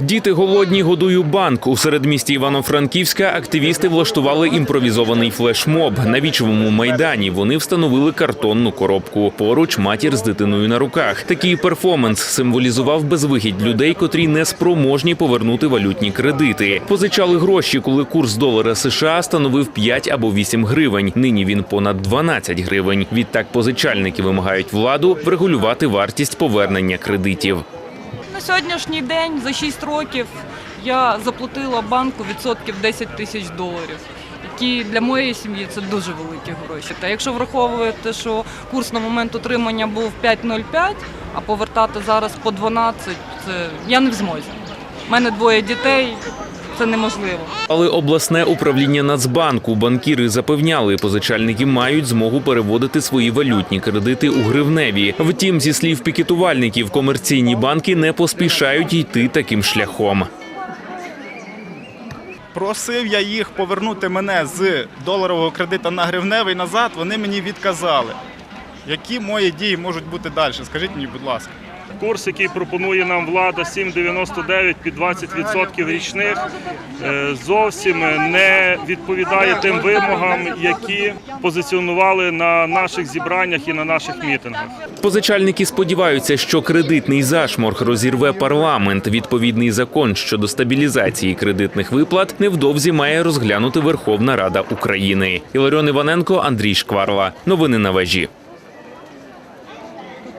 Діти голодні годую банк. У середмісті Івано-Франківська активісти влаштували імпровізований флешмоб. На вічовому майдані вони встановили картонну коробку. Поруч матір з дитиною на руках. Такий перформанс символізував безвихідь людей, котрі не спроможні повернути валютні кредити. Позичали гроші, коли курс долара США становив 5 або 8 гривень. Нині він понад 12 гривень. Відтак позичальники вимагають владу врегулювати вартість повернення кредитів. На сьогоднішній день за 6 років я заплатила банку відсотків 10 тисяч доларів, які для моєї сім'ї це дуже великі гроші. Та якщо враховувати, що курс на момент отримання був 5,05, а повертати зараз по 12, це я не в змозі. У мене двоє дітей, це неможливо. Але обласне управління Нацбанку банкіри запевняли, позичальники мають змогу переводити свої валютні кредити у гривневі. Втім, зі слів пікетувальників, комерційні банки не поспішають йти таким шляхом. Просив я їх повернути мене з доларового кредита на гривневий назад, вони мені відказали. Які мої дії можуть бути далі? Скажіть мені, будь ласка. Курс, який пропонує нам влада 7,99 під 20% річних, е, зовсім не відповідає тим вимогам, які позиціонували на наших зібраннях і на наших мітингах. Позичальники сподіваються, що кредитний зашморг розірве парламент. Відповідний закон щодо стабілізації кредитних виплат невдовзі має розглянути Верховна Рада України. Іларіон Іваненко, Андрій Шкварла. Новини на вежі.